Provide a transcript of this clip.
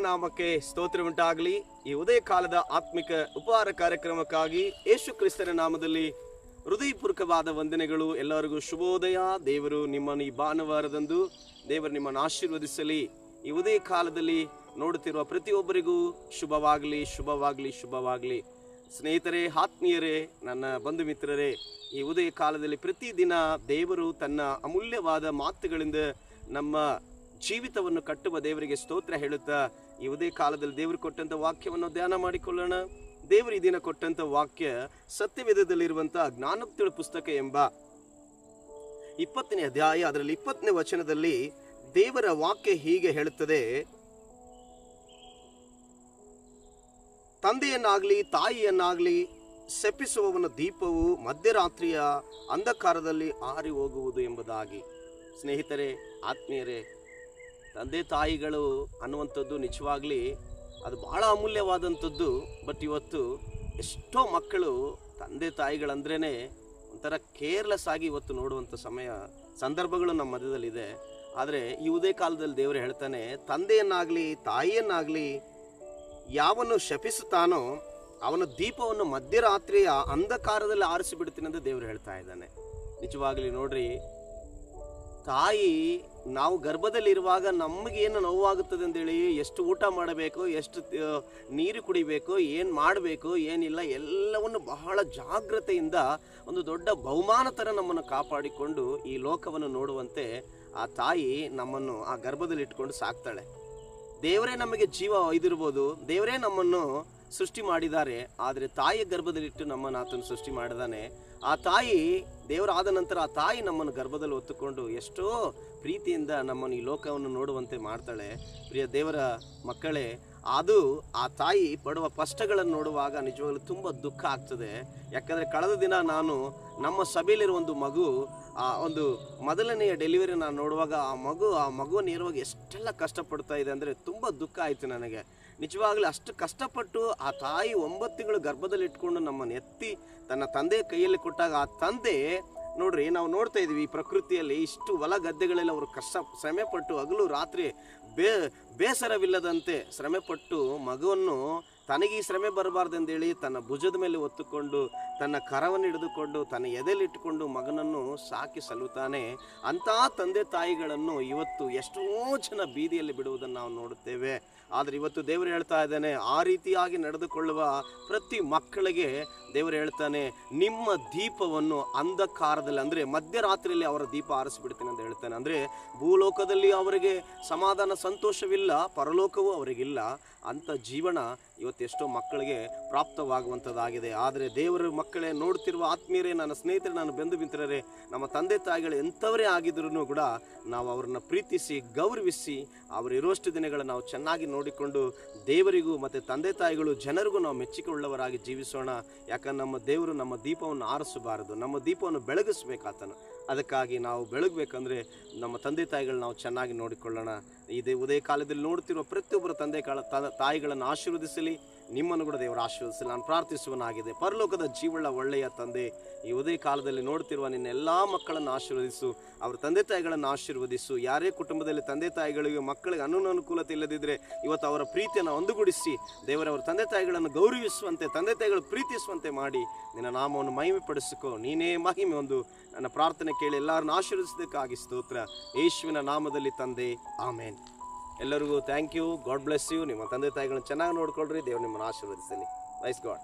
ನಾಮಕ್ಕೆ ಸ್ತೋತ್ರ ಉಂಟಾಗಲಿ. ಈ ಉದಯ ಕಾಲದ ಆತ್ಮಿಕ ಉಪಹಾರ ಕಾರ್ಯಕ್ರಮಕ್ಕಾಗಿ ಯೇಸು ಕ್ರಿಸ್ತನ ನಾಮದಲ್ಲಿ ಹೃದಯಪೂರ್ವಕವಾದ ವಂದನೆಗಳು. ಎಲ್ಲರಿಗೂ ಶುಭೋದಯ. ದೇವರು ನಿಮ್ಮನ್ನು ಈ ಭಾನುವಾರದಂದು ದೇವರು ನಿಮ್ಮನ್ನು ಆಶೀರ್ವದಿಸಲಿ. ಈ ಉದಯ ಕಾಲದಲ್ಲಿ ನೋಡುತ್ತಿರುವ ಪ್ರತಿಯೊಬ್ಬರಿಗೂ ಶುಭವಾಗಲಿ ಶುಭವಾಗಲಿ ಶುಭವಾಗಲಿ. ಸ್ನೇಹಿತರೇ, ಆತ್ಮೀಯರೇ, ನನ್ನ ಬಂಧು ಮಿತ್ರರೇ, ಈ ಉದಯ ಕಾಲದಲ್ಲಿ ಪ್ರತಿದಿನ ದೇವರು ತನ್ನ ಅಮೂಲ್ಯವಾದ ಮಾತುಗಳಿಂದ ನಮ್ಮ ಜೀವಿತವನ್ನು ಕಟ್ಟುವ ದೇವರಿಗೆ ಸ್ತೋತ್ರ ಹೇಳುತ್ತಾ ಉದಯ ಕಾಲದಲ್ಲಿ ದೇವರು ಕೊಟ್ಟಂತ ವಾಕ್ಯವನ್ನು ಧ್ಯಾನ ಮಾಡಿಕೊಳ್ಳೋಣ. ದೇವರು ಈ ಕೊಟ್ಟಂತ ವಾಕ್ಯ ಸತ್ಯವೇದದಲ್ಲಿರುವಂತಹ ಜ್ಞಾನೋಕ್ತಿಗಳ ಪುಸ್ತಕ ಎಂಬ ಇಪ್ಪತ್ತನೇ ಅಧ್ಯಾಯ, ಅದರಲ್ಲಿ ಇಪ್ಪತ್ತನೇ ವಚನದಲ್ಲಿ ದೇವರ ವಾಕ್ಯ ಹೀಗೆ ಹೇಳುತ್ತದೆ. ತಂದೆಯನ್ನಾಗ್ಲಿ, ತಾಯಿಯನ್ನಾಗ್ಲಿ ಸೆಪಿಸುವವನ ದೀಪವು ಮಧ್ಯರಾತ್ರಿಯ ಅಂಧಕಾರದಲ್ಲಿ ಆರಿ ಹೋಗುವುದು ಎಂಬುದಾಗಿ. ಸ್ನೇಹಿತರೆ, ಆತ್ಮೀಯರೇ ತಂದೆ ತಾಯಿಗಳು ಅನ್ನುವಂಥದ್ದು ನಿಜವಾಗ್ಲಿ ಅದು ಬಹಳ ಅಮೂಲ್ಯವಾದಂಥದ್ದು. ಬಟ್ ಇವತ್ತು ಎಷ್ಟೋ ಮಕ್ಕಳು ತಂದೆ ತಾಯಿಗಳಂದ್ರೇ ಒಂಥರ ಕೇರ್ಲೆಸ್ ಆಗಿ ಇವತ್ತು ನೋಡುವಂಥ ಸಮಯ, ಸಂದರ್ಭಗಳು ನಮ್ಮ ಮಧ್ಯದಲ್ಲಿದೆ. ಆದರೆ ಈ ಉದಯ ಕಾಲದಲ್ಲಿ ದೇವರು ಹೇಳ್ತಾನೆ, ತಂದೆಯನ್ನಾಗಲಿ, ತಾಯಿಯನ್ನಾಗಲಿ ಯಾವನು ಶಪಿಸುತ್ತಾನೋ ಅವನ ದೀಪವನ್ನು ಮಧ್ಯರಾತ್ರಿಯ ಅಂಧಕಾರದಲ್ಲಿ ಆರಿಸಿ ಬಿಡ್ತೀನಿ ಅಂತ ದೇವರು ಹೇಳ್ತಾ ಇದ್ದಾನೆ. ನಿಜವಾಗ್ಲಿ ನೋಡ್ರಿ ತಾಯಿ, ನಾವು ಗರ್ಭದಲ್ಲಿರುವಾಗ ನಮಗೇನು ನೋವಾಗುತ್ತದೆ ಅಂತೇಳಿ ಎಷ್ಟು ಊಟ ಮಾಡಬೇಕು, ಎಷ್ಟು ನೀರು ಕುಡಿಬೇಕು, ಏನು ಮಾಡಬೇಕು, ಏನಿಲ್ಲ, ಎಲ್ಲವನ್ನು ಬಹಳ ಜಾಗ್ರತೆಯಿಂದ ಒಂದು ದೊಡ್ಡ ಬಹುಮಾನ ಥರ ನಮ್ಮನ್ನು ಕಾಪಾಡಿಕೊಂಡು ಈ ಲೋಕವನ್ನು ನೋಡುವಂತೆ ಆ ತಾಯಿ ನಮ್ಮನ್ನು ಆ ಗರ್ಭದಲ್ಲಿ ಇಟ್ಕೊಂಡು ಸಾಕ್ತಾಳೆ. ದೇವರೇ ನಮಗೆ ಜೀವ ಇದಿರ್ಬೋದು, ದೇವರೇ ನಮ್ಮನ್ನು ಸೃಷ್ಟಿ ಮಾಡಿದ್ದಾರೆ, ಆದರೆ ತಾಯಿಯ ಗರ್ಭದಲ್ಲಿಟ್ಟು ನಮ್ಮನ್ನು ಆತನು ಸೃಷ್ಟಿ ಮಾಡಿದಾನೆ. ಆ ತಾಯಿ ದೇವರಾದ ನಂತರ ಆ ತಾಯಿ ನಮ್ಮನ್ನು ಗರ್ಭದಲ್ಲಿ ಹೊತ್ತುಕೊಂಡು ಎಷ್ಟೋ ಪ್ರೀತಿಯಿಂದ ನಮ್ಮನ್ನು ಈ ಲೋಕವನ್ನು ನೋಡುವಂತೆ ಮಾಡ್ತಾಳೆ. ಪ್ರಿಯ ದೇವರ ಮಕ್ಕಳೇ, ಅದು ಆ ತಾಯಿ ಪಡುವ ಕಷ್ಟಗಳನ್ನು ನೋಡುವಾಗ ನಿಜವಾಗ್ಲೂ ತುಂಬ ದುಃಖ ಆಗ್ತದೆ. ಯಾಕಂದರೆ ಕಳೆದ ದಿನ ನಾನು ನಮ್ಮ ಸಭೆಯಲ್ಲಿರುವ ಒಂದು ಮಗು, ಆ ಒಂದು ಮೊದಲನೆಯ ಡೆಲಿವರಿ ನಾನು ನೋಡುವಾಗ ಆ ಮಗು, ಆ ಮಗುವನ್ನು ನೇರವಾಗಿ ಎಷ್ಟೆಲ್ಲ ಕಷ್ಟಪಡ್ತಾ ಇದೆ ಅಂದರೆ ತುಂಬ ದುಃಖ ಆಯಿತು ನನಗೆ. ನಿಜವಾಗ್ಲೂ ಅಷ್ಟು ಕಷ್ಟಪಟ್ಟು ಆ ತಾಯಿ ಒಂಬತ್ತು ತಿಂಗಳು ಗರ್ಭದಲ್ಲಿ ಇಟ್ಕೊಂಡು ನಮ್ಮನ್ನು ಎತ್ತಿ ತನ್ನ ತಂದೆ ಕೈಯಲ್ಲಿ ಕೊಟ್ಟಾಗ ಆ ತಂದೆ, ನೋಡ್ರಿ ನಾವು ನೋಡ್ತಾ ಇದೀವಿ ಈ ಪ್ರಕೃತಿಯಲ್ಲಿ ಇಷ್ಟು ಹೊಲ ಗದ್ದೆಗಳಲ್ಲಿ ಅವರು ಕಷ್ಟ ಶ್ರಮೆಪಟ್ಟು ಹಗಲು ರಾತ್ರಿ ಬೇ, ಬೇಸರವಿಲ್ಲದಂತೆ ಶ್ರಮೆಪಟ್ಟು ಮಗುವನ್ನು ತನಗೆ ಈ ಶ್ರಮೆ ಬರಬಾರ್ದೆಂದೇಳಿ ತನ್ನ ಭುಜದ ಮೇಲೆ ಒತ್ತುಕೊಂಡು, ತನ್ನ ಕರವನ್ನು ಹಿಡಿದುಕೊಂಡು, ತನ್ನ ಎದೆಲಿಟ್ಟುಕೊಂಡು ಮಗನನ್ನು ಸಾಕಿ ಸಲ್ಲುತ್ತಾನೆ. ಅಂಥ ತಂದೆ ತಾಯಿಗಳನ್ನು ಇವತ್ತು ಎಷ್ಟೋ ಜನ ಬೀದಿಯಲ್ಲಿ ಬಿಡುವುದನ್ನು ನಾವು ನೋಡುತ್ತೇವೆ. ಆದರೆ ಇವತ್ತು ದೇವರು ಹೇಳ್ತಾ ಇದ್ದಾನೆ, ಆ ರೀತಿಯಾಗಿ ನಡೆದುಕೊಳ್ಳುವ ಪ್ರತಿ ಮಕ್ಕಳಿಗೆ ದೇವರು ಹೇಳ್ತಾನೆ, ನಿಮ್ಮ ದೀಪವನ್ನು ಅಂಧಕಾರದಲ್ಲಿ ಅಂದರೆ ಮಧ್ಯರಾತ್ರಿಯಲ್ಲಿ ಅವರ ದೀಪ ಆರಿಸಿಬಿಡ್ತೇನೆ ಅಂತ ಹೇಳ್ತಾನೆ. ಅಂದರೆ ಭೂಲೋಕದಲ್ಲಿ ಅವರಿಗೆ ಸಮಾಧಾನ, ಸಂತೋಷವಿಲ್ಲ, ಪರಲೋಕವೂ ಅವರಿಗಿಲ್ಲ. ಅಂಥ ಜೀವನ ಇವತ್ತು ಎಷ್ಟೋ ಮಕ್ಕಳಿಗೆ ಪ್ರಾಪ್ತವಾಗುವಂಥದ್ದಾಗಿದೆ. ಆದರೆ ದೇವರ ಮಕ್ಕಳೇ ನೋಡ್ತಿರುವ ಆತ್ಮೀಯರೇ, ನನ್ನ ಸ್ನೇಹಿತರೆ ನಾನು ಬೆಂದು ಮಿತ್ರರೇ ನಮ್ಮ ತಂದೆ ತಾಯಿಗಳು ಎಂಥವರೇ ಆಗಿದ್ರು ಕೂಡ ನಾವು ಅವ್ರನ್ನ ಪ್ರೀತಿಸಿ, ಗೌರವಿಸಿ, ಅವರಿರುವಷ್ಟು ದಿನಗಳ ನಾವು ಚೆನ್ನಾಗಿ ನೋಡಿಕೊಂಡು ದೇವರಿಗೂ ಮತ್ತು ತಂದೆ ತಾಯಿಗಳು ಜನರಿಗೂ ನಾವು ಮೆಚ್ಚಿಕೊಳ್ಳವರಾಗಿ ಜೀವಿಸೋಣ. ಯಾಕಂದ್ರೆ ನಮ್ಮ ದೇವರು ನಮ್ಮ ದೀಪವನ್ನು ಆರಿಸಬಾರದು. ನಮ್ಮ ದೀಪವನ್ನು ಬೆಳಗಿಸ್ಬೇಕಾತನು ಅದಕ್ಕಾಗಿ ನಾವು ಬೆಳಗಬೇಕಂದ್ರೆ ನಮ್ಮ ತಂದೆ ತಾಯಿಗಳು ನಾವು ಚೆನ್ನಾಗಿ ನೋಡಿಕೊಳ್ಳೋಣ. ಇದೇ ಉದಯ ಕಾಲದಲ್ಲಿ ನೋಡ್ತಿರುವ ಪ್ರತಿಯೊಬ್ಬರ ತಂದೆ ಕಾಲ ತಾಯಿಗಳನ್ನು ಆಶೀರ್ವದಿಸಲಿ. ನಿಮ್ಮನ್ನು ಕೂಡ ದೇವರು ಆಶೀರ್ವದಿಸಲಿ. ನಾನು ಪ್ರಾರ್ಥಿಸುವನಾಗಿದೆ ಪರಲೋಕದ ಜೀವಳ ಒಳ್ಳೆಯ ತಂದೆ, ಈ ಉದಯ ಕಾಲದಲ್ಲಿ ನೋಡ್ತಿರುವ ನಿನ್ನ ಎಲ್ಲ ಮಕ್ಕಳನ್ನು ಆಶೀರ್ವದಿಸು. ಅವ್ರ ತಂದೆ ತಾಯಿಗಳನ್ನು ಆಶೀರ್ವದಿಸು. ಯಾರೇ ಕುಟುಂಬದಲ್ಲಿ ತಂದೆ ತಾಯಿಗಳಿಗೆ ಮಕ್ಕಳಿಗೆ ಅನುಕೂಲತೆ ಇಲ್ಲದಿದ್ದರೆ ಇವತ್ತು ಅವರ ಪ್ರೀತಿಯನ್ನು ಒಂದುಗೂಡಿಸಿ ದೇವರವರ ತಂದೆ ತಾಯಿಗಳನ್ನು ಗೌರವಿಸುವಂತೆ, ತಂದೆ ತಾಯಿಗಳು ಪ್ರೀತಿಸುವಂತೆ ಮಾಡಿ ನಿನ್ನ ನಾಮವನ್ನು ಮಹಿಮೆ ಪಡಿಸಿಕೋ ನೀನೇ ಮಹಿಮೆ ಒಂದು. ನನ್ನ ಪ್ರಾರ್ಥನೆ ಕೇಳಿ ಎಲ್ಲರನ್ನು ಆಶೀರ್ವದಿಸೋದಕ್ಕಾಗಿ ಸ್ತೋತ್ರ. ಯೇಸುವಿನ ನಾಮದಲ್ಲಿ ತಂದೆ, ಆಮೇನ್. ಎಲ್ಲರಿಗೂ thank you God bless you ನಿಮ್ಮ ತಂದೆ ತಾಯಿಗಳನ್ನ ಚೆನ್ನಾಗಿ ನೋಡ್ಕೊಳ್ರಿ. ದೇವ್ರು ನಿಮ್ಮನ್ನು ಆಶೀರ್ವದಿಸಲಿ ನೈಸ್ ಗಾಡ್